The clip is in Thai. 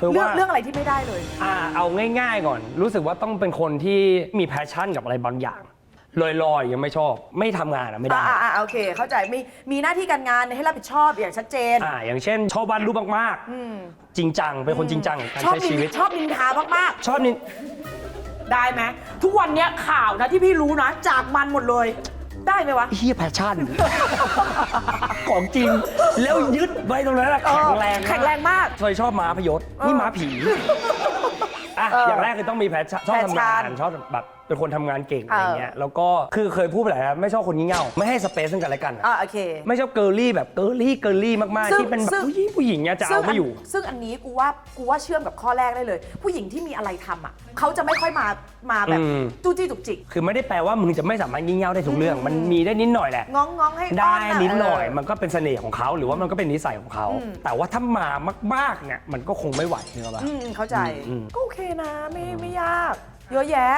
คือเรื่องว่าเรื่องอะไรที่ไม่ได้เลย อ่าเอาง่ายๆก่อน รู้สึกว่าต้องเป็นคนที่มีแพชชั่นกับอะไรบางอย่างลอยๆยังไม่ชอบ ไม่ทำงานอะไม่ได้อ่าอ่าโอเค เข้าใจมีมีหน้าที่การงานให้รับผิดชอบอย่างชัดเจน อ่าอย่างเช่น ชอบวาดรูปมากอืมๆจริงจังเป็นคนจริงจังกับการชอบใช้นิชีนวิต ชอบนินทามากชอบนี่ๆได้ไหมทุกวันเนี้ยข่าวนะที่พี่รู้นะ จากมันหมดเลย ได้ไหมวะ เฮียแพชชั่น ของจริง แล้วยึดไว้ตรงนั้นอะเออแข็งแรงแข็งแรงมาก เคยชอบม้าพยศเออนี่ม้าผีอะเออออย่างแรกคือต้องมีแพชชั่นชอบแพชทำชั่งานนชอบแบบ เป็นคนทำงานเก่งเออออะไรเงี้ยแล้วก็คือเคยพูดไปหลายครั้งไม่ชอบคนงี่เง่าไม่ให้สเปซซึ่งกันและกันอะอ่าโอเค ไม่ชอบเกิร์ลลี่แบบเกิร์ลลี่เกิร์ลลี่มากซึ่งๆที่เป็นแบซึ่บง ผู้หญิงผู้หญิงเนี่ยจะเอาไม่อยู่ ซึ่งอันนี้กูว่ากูว่าเชื่อมกับข้อแรกได้เลย ผู้หญิงที่มีอะไรทำอะเขาจะไม่ค่อยมามาแบบอืม จู้จี้จุกจิกคือไม่ได้แปลว่ามึงจะไม่สามารถงี่เง่าได้ทุกเรื่อง มันมีได้นิดหน่อยแหละ ง้องง้องให้ได้อ้ะนิดหน่อยเมันก็เป็นเสน่ห์ของเขาหรือว่ามันก็เป็นนิสัยของเขาอืมแต่ว่าถ้ามามากๆเนี่ยมันก็คงไม่ไหวเนกอะปะ อืมเข้าใจอืม ก็โอเคนะไม่ไม่ยาก เยอะแยะ